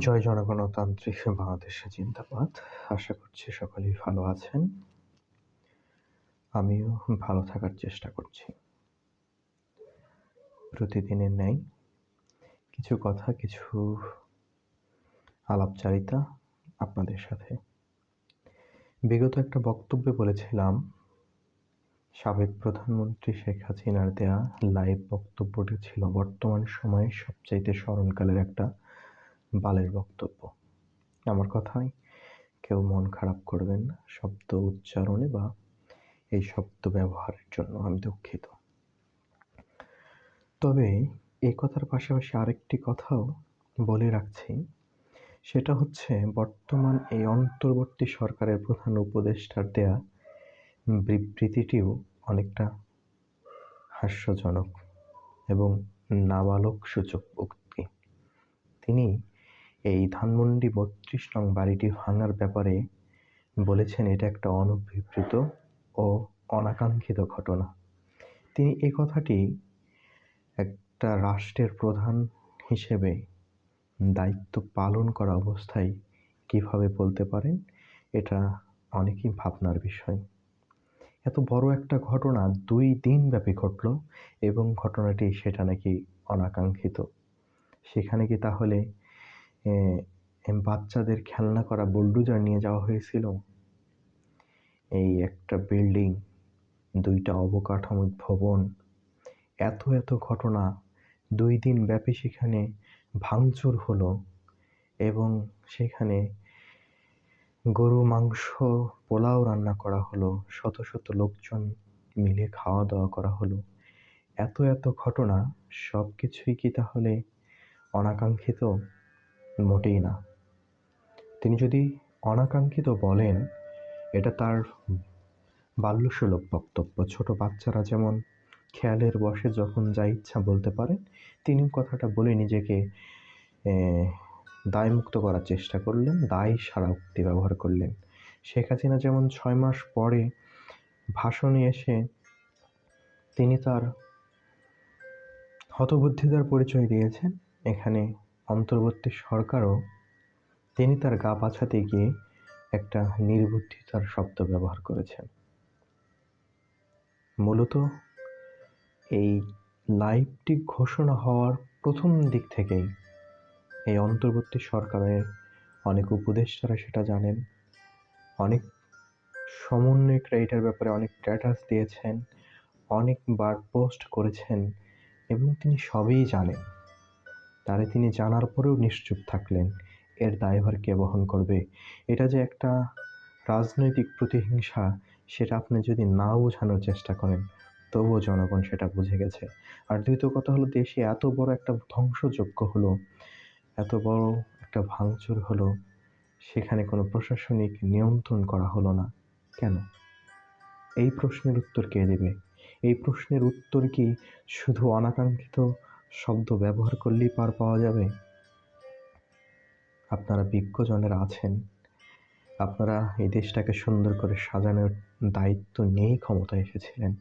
জয় জনগণতান্ত্রিক বাংলাদেশে জিন্দাবাদ। আশা করছি সকলেই ভালো আছেন। আমিও ভালো থাকার চেষ্টা করছি। প্রতিদিনের ন্যায় কিছু কথা, কিছু আলাপচারিতা আপনাদের সাথে। বিগত একটা বক্তব্যে বলেছিলাম, সাবেক প্রধানমন্ত্রী শেখ হাসিনার দেয়া লাইভ বক্তব্যটি ছিল বর্তমান সময়ে সবচাইতে স্মরণকালের একটা বালের বক্তব্য। আমার কথায় কেউ মন খারাপ করবেন না, শব্দ উচ্চারণে বা এই শব্দ ব্যবহারের জন্য আমি দুঃখিত। তবে এই কথার পাশাপাশি আরেকটি কথাও বলে রাখছি। সেটা হচ্ছে, বর্তমান এই অন্তর্বর্তী সরকারের প্রধান উপদেষ্টার দেয়া বিবৃতিটিও অনেকটা হাস্যজনক এবং নাবালক সূচক উক্তি। তিনি এই ধানমন্ডি বত্রিশ নং বাড়িটি ভাঙার ব্যাপারে বলেছেন, এটা একটা অনভিপ্রেত ও অনাকাঙ্ক্ষিত ঘটনা। তিনি এই কথাটি একটা রাষ্ট্রের প্রধান হিসেবে দায়িত্ব পালন করা অবস্থায় কীভাবে বলতে পারেন, এটা অনেকই ভাবনার বিষয়। এত বড় একটা ঘটনা দুই দিন ব্যাপী ঘটল এবং ঘটনাটি সেটা নাকি অনাকাঙ্ক্ষিত। সেখানে কি তাহলে বাচ্চাদের খেলনা করা বুলডুজার নিয়ে যাওয়া হয়েছিল। এই একটা বিল্ডিং, দুইটা অবকাঠামোক ভবন, এত এত ঘটনা, দুই দিন ব্যাপী সেখানে ভাঙচুর হলো এবং সেখানে গরু, মাংস, পোলাও রান্না করা হলো, শত শত লোকজন মিলে খাওয়া দাওয়া করা হলো। এত এত ঘটনা সব কিছুই কি তাহলে অনাকাঙ্ক্ষিত? মোটেই না। তিনি যদি অনাকাঙ্ক্ষিত বলেন, এটা তার বাল্যসুলভ বক্তব্য। ছোট বাচ্চারা যেমন খেয়ালের বসে যখন যা ইচ্ছা বলতে পারেন তিনি কথাটা বলে নিজেকে দায়মুক্ত করার চেষ্টা করলেন, দায় সারা উক্তি ব্যবহার করলেন। শেখ হাসিনা যেমন ছয় মাস পরে ভাষণে এসে তিনি তার হতবুদ্ধিতার পরিচয় দিয়েছেন, এখানে অন্তর্বর্তী সরকারও তিনি তার গা বাছাতে গিয়ে একটা নির্বুদ্ধিতার শব্দ ব্যবহার করেছেন। মূলত এই লাইভটি ঘোষণা হওয়ার প্রথম দিক থেকেই এই অন্তর্বর্তী সরকারের অনেক উপদেষ্টারা সেটা জানেন, অনেক সমন্বয়করা এটার ব্যাপারে অনেক স্ট্যাটাস দিয়েছেন, অনেকবার পোস্ট করেছেন এবং তিনি সবই জানেন। তারে তিনি জানার পরেও নিশ্চুপ থাকলেন। এর দায়ভার কে বহন করবে? এটা যে একটা রাজনৈতিক প্রতিহিংসা, সেটা আপনি যদি না বোঝানোর চেষ্টা করেন, তবুও জনগণ সেটা বুঝে গেছে। আর দ্বিতীয় কথা হলো, দেশে এত বড় একটা ধ্বংসযজ্ঞ হলো, এত বড় একটা ভাঙচুর হলো, সেখানে কোনো প্রশাসনিক নিয়ন্ত্রণ করা হলো না। কেন? এই প্রশ্নের উত্তর কে দেবে? এই প্রশ্নের উত্তর কি শুধু অনাকাঙ্ক্ষিত শব্দ ব্যবহার করলেই পার পাওয়া যাবে। আপনারা বিজ্ঞজনের আছেন। আপনারা এই দেশটাকে সুন্দর করে সাজানোর দায়িত্ব নিয়েই ক্ষমতায় এসেছিলেন।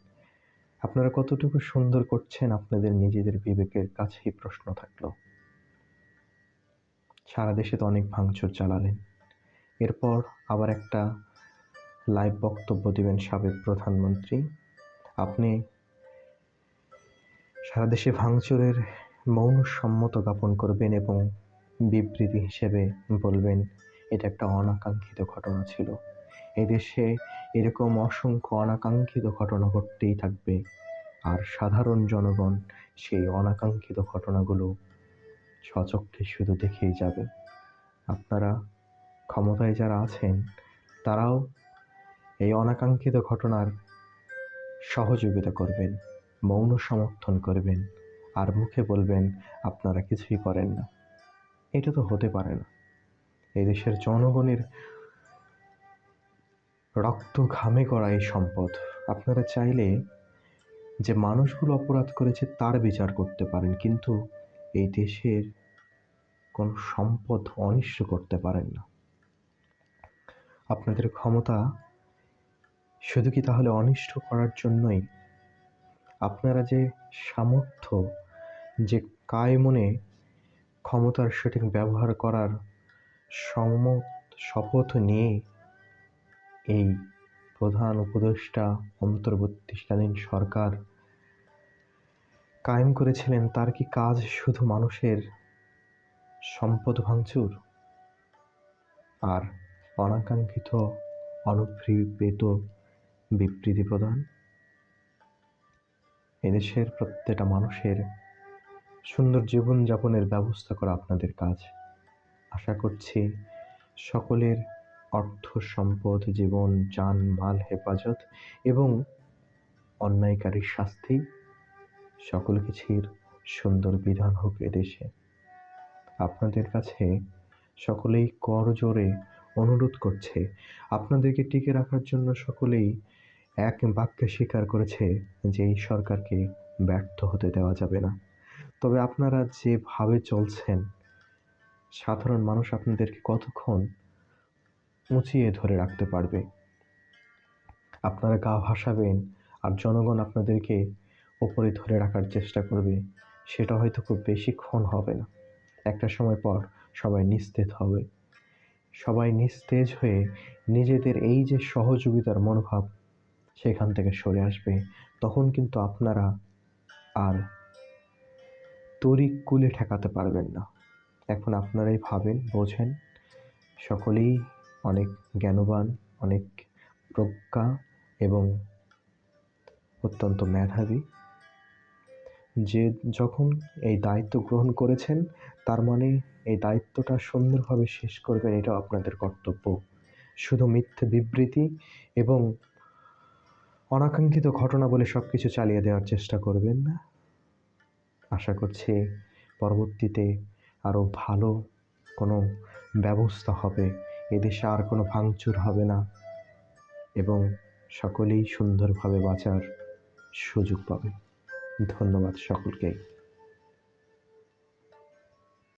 আপনারা কতটুকু সুন্দর করছেন আপনাদের নিজেদের বিবেকের কাছেই প্রশ্ন থাকল। সারা দেশে তো অনেক ভাঙচুর চালালেন। এরপর আবার একটা লাইভ বক্তব্য দিবেন সাবেক প্রধানমন্ত্রী। আপনি সারা দেশে ভাঙচুরের মৌন সম্মত জ্ঞাপন করবেন এবং বিবৃতি হিসেবে বলবেন, এটা একটা অনাকাঙ্ক্ষিত ঘটনা ছিল। এদেশে এরকম অসংখ্য অনাকাঙ্ক্ষিত ঘটনা ঘটতেই থাকবে। আর সাধারণ জনগণ সেই অনাকাঙ্ক্ষিত ঘটনাগুলো সচক্ষে শুধু দেখেই যাবে। আপনারা ক্ষমতায় যারা আছেন, তারাও এই অনাকাঙ্ক্ষিত ঘটনার সহযোগিতা করবেন। মৌন সমর্থন করবেন আর মুখে বলবেন, আপনারা কিছুই করেন না। এটা তো হতে পারে না। এই দেশের জনগণের রক্ত ঘামে করা এই সম্পদ। আপনারা চাইলে যে মানুষগুলো অপরাধ করেছে তার বিচার করতে পারেন, কিন্তু এই দেশের কোনো সম্পদ অনিষ্ট করতে পারেন না। আপনাদের ক্ষমতা শুধু কি তাহলে অনিষ্ট করার জন্যই আপনারা যে সামর্থ্য, যে কায় মনে ক্ষমতার সঠিক ব্যবহার করার সম্মত শপথ নিয়ে এই প্রধান উপদেষ্টা অন্তর্বর্তীকালীন সরকার কায়েম করেছিলেন, তার কি কাজ শুধু মানুষের সম্পদ ভাঙচুর? আর অনাকাঙ্ক্ষিত অনুপ্রীত বিবৃতি প্রদান? এদেশের প্রত্যেকটা মানুষের সুন্দর জীবনযাপনের ব্যবস্থা করা আপনাদের কাজ। আশা করছি সকলের অর্থ, সম্পদ, জীবন, যান, মাল, হেফাজত এবং অন্যায়কারীর শাস্তি সকল কিছুর সুন্দর বিধান হোক এদেশে। আপনাদের কাছে সকলেই কর জোরে অনুরোধ করছে, আপনাদেরকে টিকে রাখার জন্য সকলেই এক বাক্যে স্বীকার করেছে যে এই সরকারকে ব্যর্থ হতে দেওয়া যাবে না। তবে আপনারা যেভাবে চলছেন, সাধারণ মানুষ আপনাদেরকে কতক্ষণ উঁচিয়ে ধরে রাখতে পারবে? আপনারা গা ভাসাবেন আর জনগণ আপনাদেরকে ওপরে ধরে রাখার চেষ্টা করবে, সেটা হয়তো খুব বেশিক্ষণ হবে না। একটা সময় পর সবাই নিস্তেজ হবে। সবাই নিস্তেজ হয়ে নিজেদের এই যে সহযোগিতার মনোভাব সেখান থেকে সরে আসবে। তখন কিন্তু আপনারা আর তরি কুলে ঠেকাতে পারবেন না। এখন আপনারাই ভাবেন, বোঝেন, সকলেই অনেক জ্ঞানবান, অনেক প্রজ্ঞা এবং অত্যন্ত মেধাবী। যে যখন এই দায়িত্ব গ্রহণ করেছেন, তার মানে এই দায়িত্বটা সুন্দরভাবে শেষ করবেন, এটাও আপনাদের কর্তব্য। শুধু মিথ্যে বিবৃতি এবং অনাকাঙ্ক্ষিত ঘটনা বলে সব কিছু চালিয়ে দেওয়ার চেষ্টা করবেন না? আশা করছি পরবর্তীতে আরও ভালো কোনো ব্যবস্থা হবে। এদেশে আর কোনো ভাঙচুর হবে না এবং সকলেই সুন্দরভাবে বাঁচার সুযোগ পাবে ধন্যবাদ সকলকেই